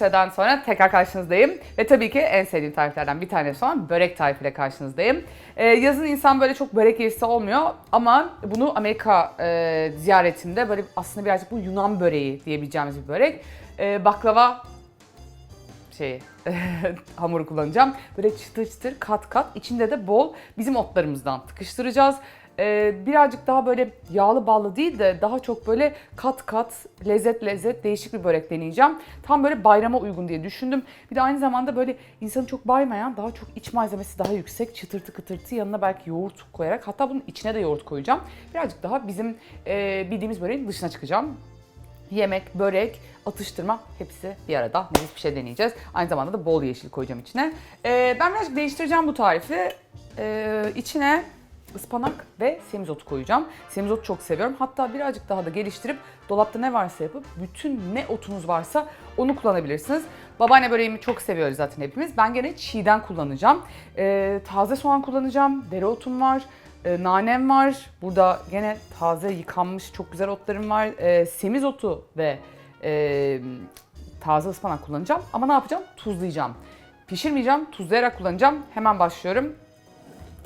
süreden sonra tekrar karşınızdayım. Ve tabii ki en sevdiğim tariflerden bir tanesi olan börek tarifiyle karşınızdayım. Ee, yazın insan böyle çok börek yiyesi olmuyor ama bunu Amerika e, ziyaretimde böyle aslında birazcık bu Yunan böreği diyebileceğimiz bir börek. Ee, baklava şeyi hamuru kullanacağım. Böyle çıtır çıtır kat kat içinde de bol bizim otlarımızdan tıkıştıracağız. Ee, birazcık daha böyle yağlı ballı değil de daha çok böyle kat kat lezzet lezzet değişik bir börek deneyeceğim. Tam böyle bayrama uygun diye düşündüm. Bir de aynı zamanda böyle insanı çok baymayan daha çok iç malzemesi daha yüksek çıtırtı kıtırtı yanına belki yoğurt koyarak hatta bunun içine de yoğurt koyacağım. Birazcık daha bizim e, bildiğimiz böreğin dışına çıkacağım yemek, börek, atıştırma hepsi bir arada. Nefis bir şey deneyeceğiz. Aynı zamanda da bol yeşil koyacağım içine. Ee, ben birazcık değiştireceğim bu tarifi. Ee, içine ıspanak ve semizotu koyacağım. Semizotu çok seviyorum. Hatta birazcık daha da geliştirip dolapta ne varsa yapıp bütün ne otunuz varsa onu kullanabilirsiniz. Babaanne böreğimi çok seviyoruz zaten hepimiz. Ben gene çiğden kullanacağım. Ee, taze soğan kullanacağım. Dereotum var. E, nanem var. Burada gene taze yıkanmış çok güzel otlarım var. E, semizotu ve e, taze ıspanak kullanacağım. Ama ne yapacağım? Tuzlayacağım. Pişirmeyeceğim, tuzlayarak kullanacağım. Hemen başlıyorum.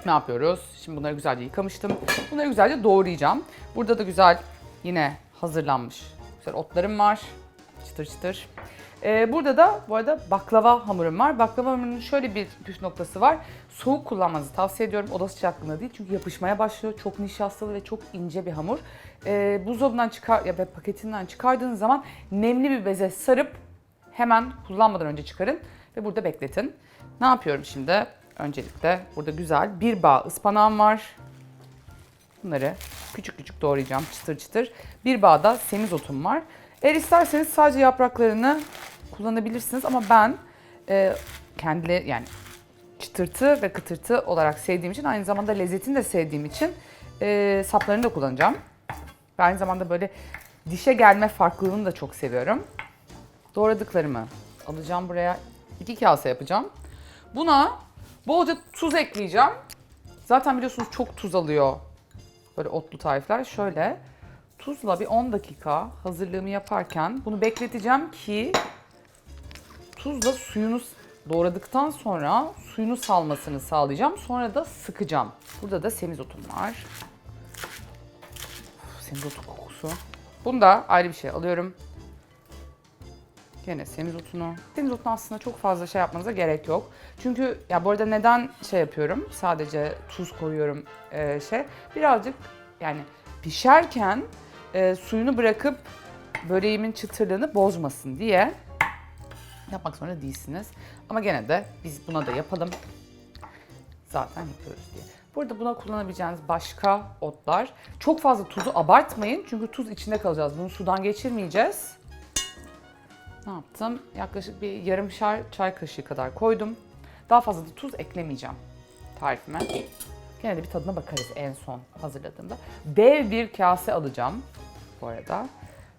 Ne yapıyoruz? Şimdi bunları güzelce yıkamıştım. Bunları güzelce doğrayacağım. Burada da güzel yine hazırlanmış güzel otlarım var. Çıtır çıtır. Ee, burada da bu arada baklava hamurum var. Baklava hamurunun şöyle bir püf noktası var. Soğuk kullanmanızı tavsiye ediyorum. Oda sıcaklığında değil çünkü yapışmaya başlıyor. Çok nişastalı ve çok ince bir hamur. Ee, buzdolabından çıkar ya da paketinden çıkardığınız zaman nemli bir beze sarıp hemen kullanmadan önce çıkarın ve burada bekletin. Ne yapıyorum şimdi? Öncelikle burada güzel bir bağ ıspanağım var. Bunları küçük küçük doğrayacağım çıtır çıtır. Bir bağda semizotum var. Eğer isterseniz sadece yapraklarını kullanabilirsiniz ama ben e, kendi yani çıtırtı ve kıtırtı olarak sevdiğim için aynı zamanda lezzetini de sevdiğim için e, saplarını da kullanacağım. Ve aynı zamanda böyle dişe gelme farklılığını da çok seviyorum. Doğradıklarımı alacağım buraya. iki kase yapacağım. Buna bolca tuz ekleyeceğim. Zaten biliyorsunuz çok tuz alıyor böyle otlu tarifler. Şöyle tuzla bir 10 dakika hazırlığımı yaparken bunu bekleteceğim ki tuzla suyunu doğradıktan sonra suyunu salmasını sağlayacağım. Sonra da sıkacağım. Burada da semizotum var. Semizotu kokusu. Bunu da ayrı bir şey alıyorum. Gene semizotunu. Semizotunu aslında çok fazla şey yapmanıza gerek yok. Çünkü ya bu arada neden şey yapıyorum? Sadece tuz koyuyorum e, şey. Birazcık yani pişerken e, suyunu bırakıp böreğimin çıtırlığını bozmasın diye yapmak zorunda değilsiniz. Ama gene de biz buna da yapalım. Zaten yapıyoruz diye. Burada buna kullanabileceğiniz başka otlar. Çok fazla tuzu abartmayın çünkü tuz içinde kalacağız. Bunu sudan geçirmeyeceğiz. Ne yaptım? Yaklaşık bir yarımşar çay kaşığı kadar koydum. Daha fazla da tuz eklemeyeceğim tarifime. Gene de bir tadına bakarız en son hazırladığımda. Dev bir kase alacağım bu arada.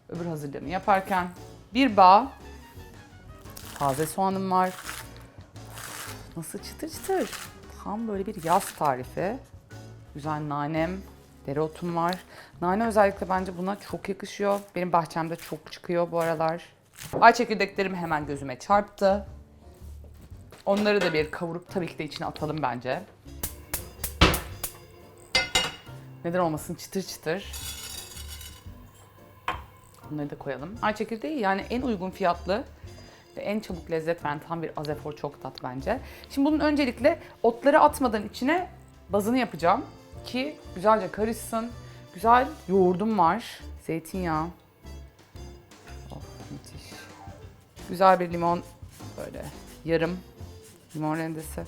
Öbür hazırlığımı yaparken bir bağ taze soğanım var. Nasıl çıtır çıtır. Tam böyle bir yaz tarifi. Güzel nanem, dereotum var. Nane özellikle bence buna çok yakışıyor. Benim bahçemde çok çıkıyor bu aralar. Ay çekirdeklerim hemen gözüme çarptı. Onları da bir kavurup tabii ki de içine atalım bence. Neden olmasın çıtır çıtır. Bunları da koyalım. Ay çekirdeği yani en uygun fiyatlı ve en çabuk lezzet veren tam bir azefor çok tat bence. Şimdi bunun öncelikle otları atmadan içine bazını yapacağım ki güzelce karışsın. Güzel yoğurdum var. Zeytinyağı. Güzel bir limon böyle yarım limon rendesi.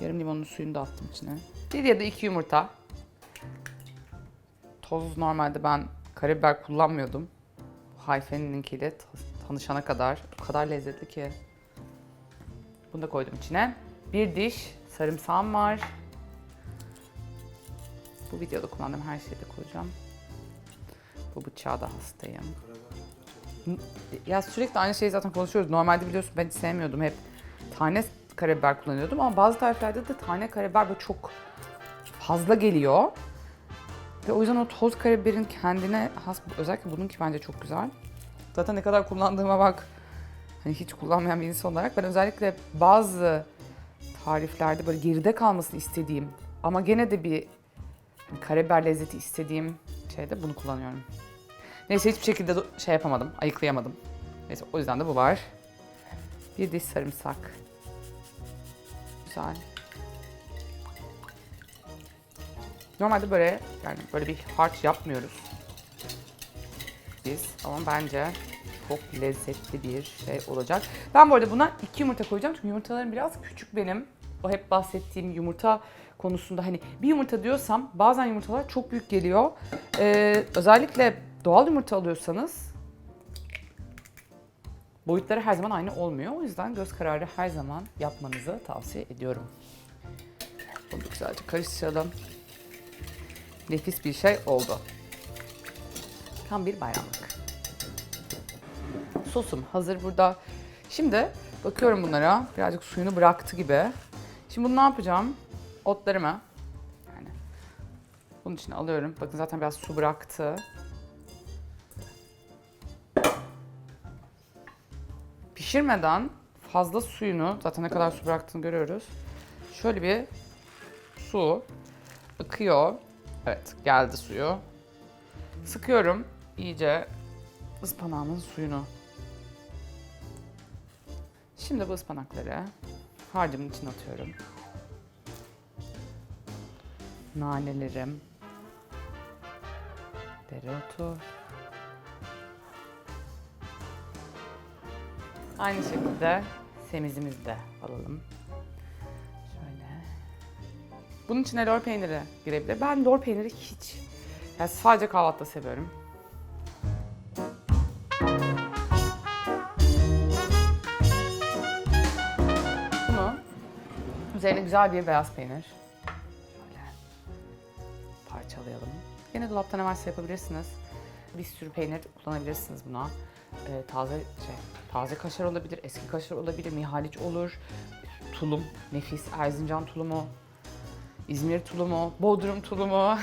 Yarım limonun suyunu da attım içine. Bir ya da iki yumurta. Toz normalde ben karabiber kullanmıyordum. Hayfe'ninkiyle ta- tanışana kadar. O kadar lezzetli ki. Bunu da koydum içine. Bir diş sarımsağım var. Bu videoda kullandığım her şeyi de koyacağım. Bu bıçağa da hastayım. Ya sürekli aynı şeyi zaten konuşuyoruz. Normalde biliyorsun ben hiç sevmiyordum. Hep tane karabiber kullanıyordum ama bazı tariflerde de tane karabiber böyle çok fazla geliyor. Ve o yüzden o toz karabiberin kendine has, özellikle bununki bence çok güzel. Zaten ne kadar kullandığıma bak. Hani hiç kullanmayan bir insan olarak ben özellikle bazı tariflerde böyle geride kalmasını istediğim ama gene de bir karabiber lezzeti istediğim şeyde bunu kullanıyorum. Neyse hiçbir şekilde şey yapamadım, ayıklayamadım. Neyse o yüzden de bu var. Bir diş sarımsak. Güzel. Normalde böyle yani böyle bir harç yapmıyoruz biz ama bence çok lezzetli bir şey olacak. Ben bu arada buna iki yumurta koyacağım çünkü yumurtalarım biraz küçük benim. O hep bahsettiğim yumurta konusunda hani bir yumurta diyorsam bazen yumurtalar çok büyük geliyor. Ee, özellikle doğal yumurta alıyorsanız boyutları her zaman aynı olmuyor. O yüzden göz kararı her zaman yapmanızı tavsiye ediyorum. Bunu güzelce karıştıralım. Nefis bir şey oldu. Tam bir bayramlık. Sosum hazır burada. Şimdi bakıyorum bunlara. Birazcık suyunu bıraktı gibi. Şimdi bunu ne yapacağım? Otlarımı yani bunun içine alıyorum. Bakın zaten biraz su bıraktı. Pişirmeden fazla suyunu, zaten ne kadar su bıraktığını görüyoruz. Şöyle bir su akıyor. Evet, geldi suyu. Sıkıyorum iyice ıspanağımın suyunu. Şimdi bu ıspanakları harcımın içine atıyorum. Nanelerim. Dereotu. Aynı şekilde semizimizi de alalım. Şöyle. Bunun içine lor peyniri girebilir. Ben lor peyniri hiç yani sadece kahvaltıda seviyorum. Bunu üzerine güzel bir beyaz peynir. Şöyle parçalayalım. Yine dolaptan hemen yapabilirsiniz. Bir sürü peynir kullanabilirsiniz buna. Ee, taze şey, taze kaşar olabilir, eski kaşar olabilir, mihaliç olur. Tulum, nefis Erzincan tulumu, İzmir tulumu, Bodrum tulumu.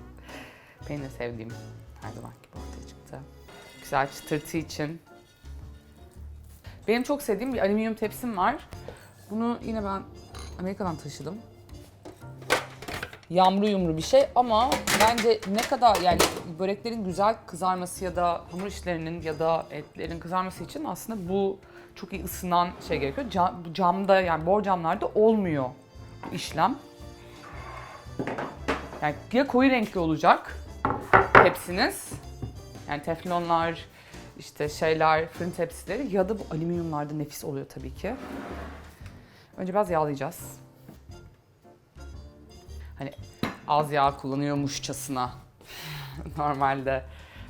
Peynir sevdiğim her zaman gibi ortaya çıktı. Güzel çıtırtı için. Benim çok sevdiğim bir alüminyum tepsim var. Bunu yine ben Amerika'dan taşıdım. Yamru yumru bir şey ama bence ne kadar yani böreklerin güzel kızarması ya da hamur işlerinin ya da etlerin kızarması için aslında bu çok iyi ısınan şey gerekiyor. Cam, camda yani borcamlarda olmuyor bu işlem. Yani ya koyu renkli olacak tepsiniz. Yani teflonlar, işte şeyler, fırın tepsileri ya da bu alüminyumlarda nefis oluyor tabii ki. Önce biraz yağlayacağız. Hani az yağ kullanıyormuşçasına normalde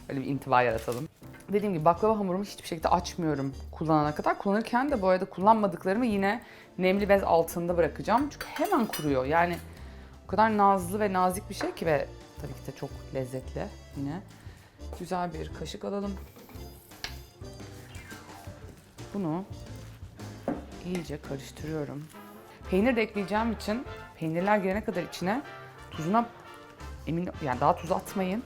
öyle bir intiba yaratalım. Dediğim gibi baklava hamurumu hiçbir şekilde açmıyorum kullanana kadar. Kullanırken de bu arada kullanmadıklarımı yine nemli bez altında bırakacağım. Çünkü hemen kuruyor. Yani o kadar nazlı ve nazik bir şey ki ve tabii ki de çok lezzetli yine. Güzel bir kaşık alalım. Bunu iyice karıştırıyorum. Peynir de ekleyeceğim için peynirler girene kadar içine tuzuna emin yani daha tuz atmayın.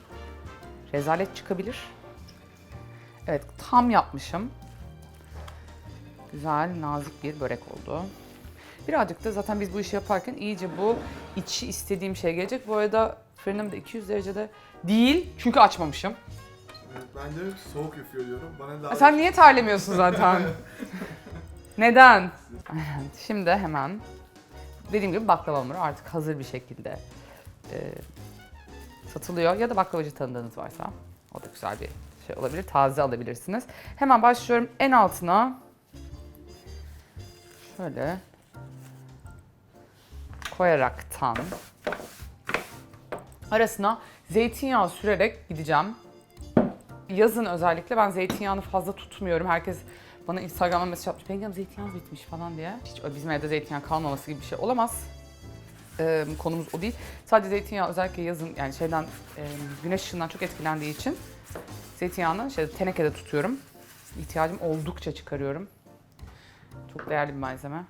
Rezalet çıkabilir. Evet tam yapmışım. Güzel nazik bir börek oldu. Birazcık da zaten biz bu işi yaparken iyice bu içi istediğim şey gelecek. Bu arada fırınım da 200 derecede değil çünkü açmamışım. Evet, ben diyorum ki soğuk üflüyor diyorum. Bana daha Sen niye terlemiyorsun zaten? Neden? Şimdi hemen dediğim gibi baklava hamuru artık hazır bir şekilde e, satılıyor. Ya da baklavacı tanıdığınız varsa o da güzel bir şey olabilir. Taze alabilirsiniz. Hemen başlıyorum en altına. Şöyle koyaraktan arasına zeytinyağı sürerek gideceğim yazın özellikle ben zeytinyağını fazla tutmuyorum. Herkes bana Instagram'dan mesaj atmış. Benim zeytinyağı bitmiş falan diye. Hiç bizim evde zeytinyağı kalmaması gibi bir şey olamaz. Ee, konumuz o değil. Sadece zeytinyağı özellikle yazın yani şeyden e, güneş ışığından çok etkilendiği için zeytinyağını şey, tenekede tutuyorum. İhtiyacım oldukça çıkarıyorum. Çok değerli bir malzeme.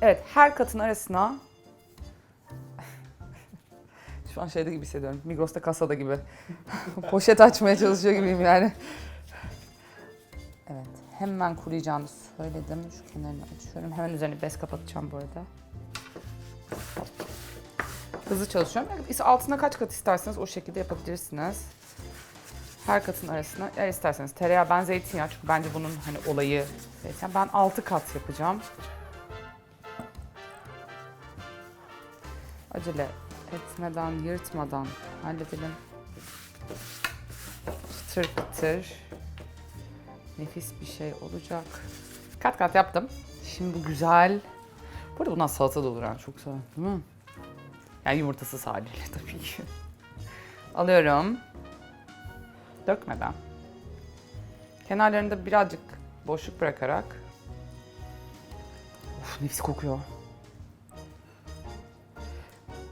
Evet her katın arasına şu an şeyde gibi hissediyorum. Migros'ta kasada gibi. Poşet açmaya çalışıyor gibiyim yani. Hemen kuruyacağını söyledim. Şu kenarını açıyorum. Hemen üzerine bez kapatacağım bu arada. Hızlı çalışıyorum. Altına kaç kat isterseniz o şekilde yapabilirsiniz. Her katın arasına eğer isterseniz tereyağı ben zeytinyağı çünkü bence bunun hani olayı zeytinyağı. Ben 6 kat yapacağım. Acele etmeden, yırtmadan halledelim. Çıtır pıtır. Nefis bir şey olacak. Kat kat yaptım. Şimdi bu güzel. Bu arada bundan salata da olur yani çok güzel değil mi? Yani yumurtasız haliyle tabii ki. Alıyorum. Dökmeden. Kenarlarında birazcık boşluk bırakarak. Of nefis kokuyor.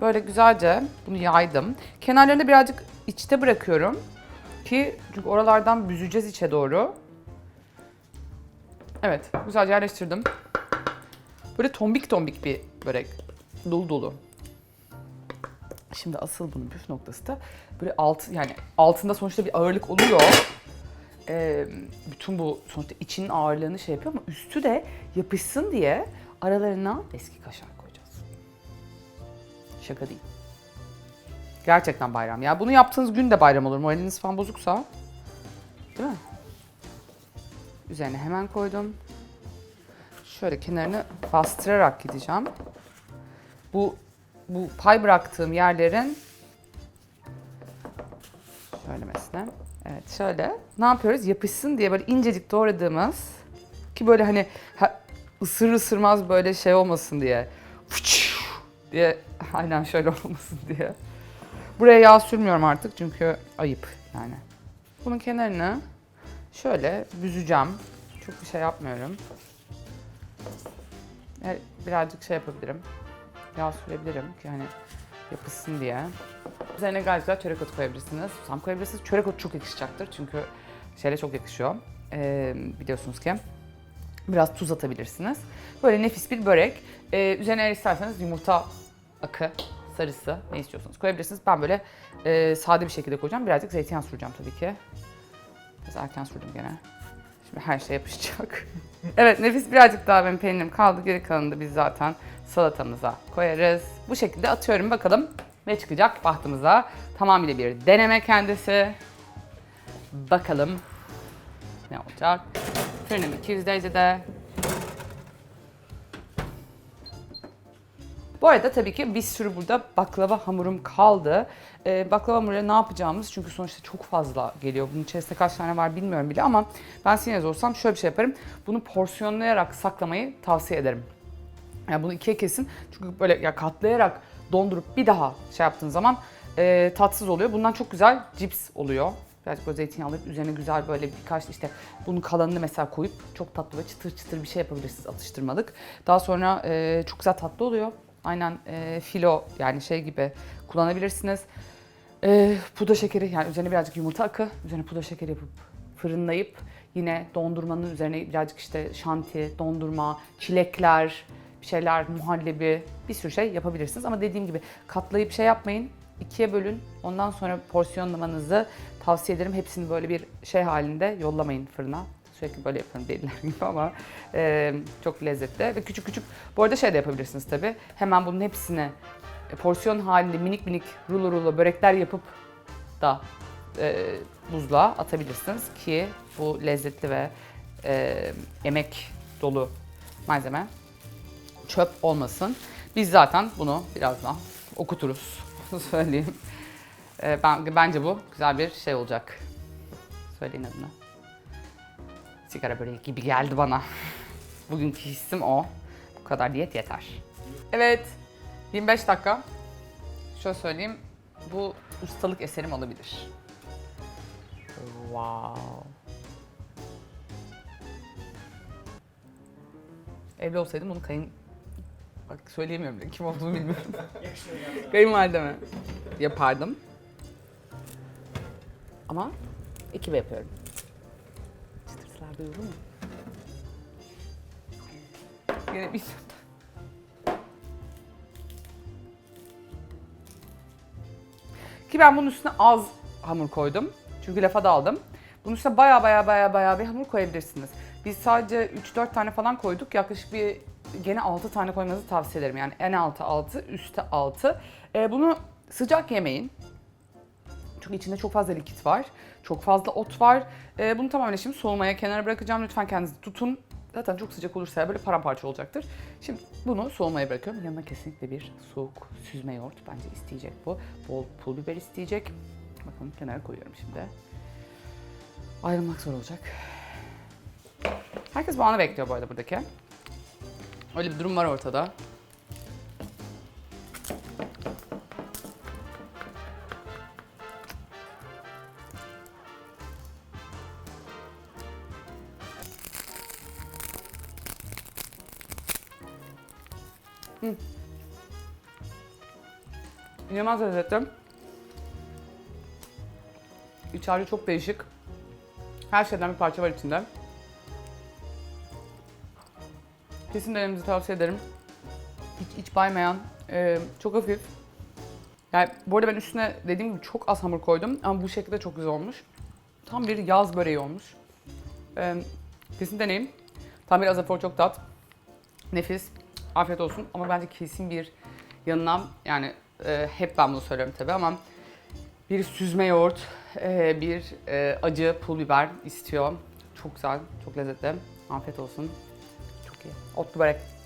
Böyle güzelce bunu yaydım. Kenarlarını birazcık içte bırakıyorum ki çünkü oralardan büzeceğiz içe doğru. Evet, güzelce yerleştirdim. Böyle tombik tombik bir börek. Dolu dolu. Şimdi asıl bunun püf noktası da böyle alt yani altında sonuçta bir ağırlık oluyor. Ee, bütün bu sonuçta içinin ağırlığını şey yapıyor ama üstü de yapışsın diye aralarına eski kaşar koyacağız. Şaka değil. Gerçekten bayram. Ya bunu yaptığınız gün de bayram olur. Moraliniz falan bozuksa. Değil mi? Üzerine hemen koydum. Şöyle kenarını bastırarak gideceğim. Bu bu pay bıraktığım yerlerin şöyle mesela. Evet şöyle. Ne yapıyoruz? Yapışsın diye böyle incecik doğradığımız ki böyle hani ha, ısır ısırmaz böyle şey olmasın diye diye aynen şöyle olmasın diye. Buraya yağ sürmüyorum artık çünkü ayıp yani. Bunun kenarını şöyle büzeceğim. Çok bir şey yapmıyorum. Evet, birazcık şey yapabilirim. Yağ sürebilirim ki hani yapışsın diye. Üzerine gayet güzel çörek otu koyabilirsiniz. Susam koyabilirsiniz. Çörek otu çok yakışacaktır çünkü şeyle çok yakışıyor. Ee, biliyorsunuz ki. Biraz tuz atabilirsiniz. Böyle nefis bir börek. Ee, üzerine eğer isterseniz yumurta akı, sarısı ne istiyorsanız koyabilirsiniz. Ben böyle e, sade bir şekilde koyacağım. Birazcık zeytinyağı süreceğim tabii ki. Biraz erken sürdüm gene. Şimdi her şey yapışacak. evet nefis birazcık daha benim peynirim kaldı. Geri kalanını da biz zaten salatamıza koyarız. Bu şekilde atıyorum bakalım ne çıkacak bahtımıza. Tamamıyla bir deneme kendisi. Bakalım ne olacak. Fırınım 200 derecede. Bu arada tabii ki bir sürü burada baklava hamurum kaldı. Ee, baklava hamuruyla ne yapacağımız çünkü sonuçta çok fazla geliyor. Bunun içerisinde kaç tane var bilmiyorum bile ama ben Sinez olsam şöyle bir şey yaparım. Bunu porsiyonlayarak saklamayı tavsiye ederim. Yani bunu ikiye kesin çünkü böyle ya katlayarak dondurup bir daha şey yaptığın zaman e, tatsız oluyor. Bundan çok güzel cips oluyor. Birazcık böyle zeytinyağı alıp üzerine güzel böyle birkaç işte bunun kalanını mesela koyup çok tatlı ve çıtır çıtır bir şey yapabilirsiniz atıştırmalık. Daha sonra e, çok güzel tatlı oluyor. Aynen e, filo yani şey gibi kullanabilirsiniz. E, pudra şekeri yani üzerine birazcık yumurta akı, üzerine pudra şekeri yapıp fırınlayıp yine dondurmanın üzerine birazcık işte şanti, dondurma, çilekler, bir şeyler, muhallebi bir sürü şey yapabilirsiniz. Ama dediğim gibi katlayıp şey yapmayın. ikiye bölün. Ondan sonra porsiyonlamanızı tavsiye ederim. Hepsini böyle bir şey halinde yollamayın fırına. Sürekli böyle yapıyorum deliler gibi ama e, çok lezzetli. Ve küçük küçük, bu arada şey de yapabilirsiniz tabii. Hemen bunun hepsini e, porsiyon halinde minik minik rulo rulo börekler yapıp da e, buzluğa atabilirsiniz ki bu lezzetli ve e, emek dolu malzeme çöp olmasın. Biz zaten bunu birazdan okuturuz. Söyleyeyim. E, ben Bence bu güzel bir şey olacak. Söyleyin adını. Sigara böreği gibi geldi bana. Bugünkü hissim o. Bu kadar diyet yeter. Evet. 25 dakika. Şöyle söyleyeyim. Bu ustalık eserim olabilir. Wow. Evli olsaydım bunu kayın... Bak söyleyemiyorum bile kim olduğunu bilmiyorum. Kayınvalideme yapardım. Ama ekibe yapıyorum. Çıtırtılar duyuldu mu? Yine bir Ki ben bunun üstüne az hamur koydum. Çünkü lafa daldım. Bunun üstüne baya baya baya baya bir hamur koyabilirsiniz. Biz sadece 3-4 tane falan koyduk. Yaklaşık bir gene 6 tane koymanızı tavsiye ederim. Yani en altı 6, üstte 6. Ee, bunu sıcak yemeyin. Çünkü içinde çok fazla likit var. Çok fazla ot var. Ee, bunu tamamen şimdi soğumaya kenara bırakacağım. Lütfen kendinizi tutun. Zaten çok sıcak olursa böyle paramparça olacaktır. Şimdi bunu soğumaya bırakıyorum. Yanına kesinlikle bir soğuk süzme yoğurt bence isteyecek bu. Bol pul biber isteyecek. Bakalım kenara koyuyorum şimdi. Ayrılmak zor olacak. Herkes bu anı bekliyor bu arada buradaki. Öyle bir durum var ortada. İnanılmaz lezzetli. İç harcı çok değişik. Her şeyden bir parça var içinde. Kesin denemenizi tavsiye ederim. Hiç iç baymayan, e, çok hafif. Yani bu arada ben üstüne dediğim gibi çok az hamur koydum ama bu şekilde çok güzel olmuş. Tam bir yaz böreği olmuş. E, kesin deneyin. Tam bir azafor çok tat. Nefis. Afiyet olsun ama bence kesin bir yanına yani e, hep ben bunu söylüyorum tabii ama bir süzme yoğurt, e, bir e, acı pul biber istiyor. Çok güzel, çok lezzetli. Afiyet olsun. Çok iyi. Otlu börek.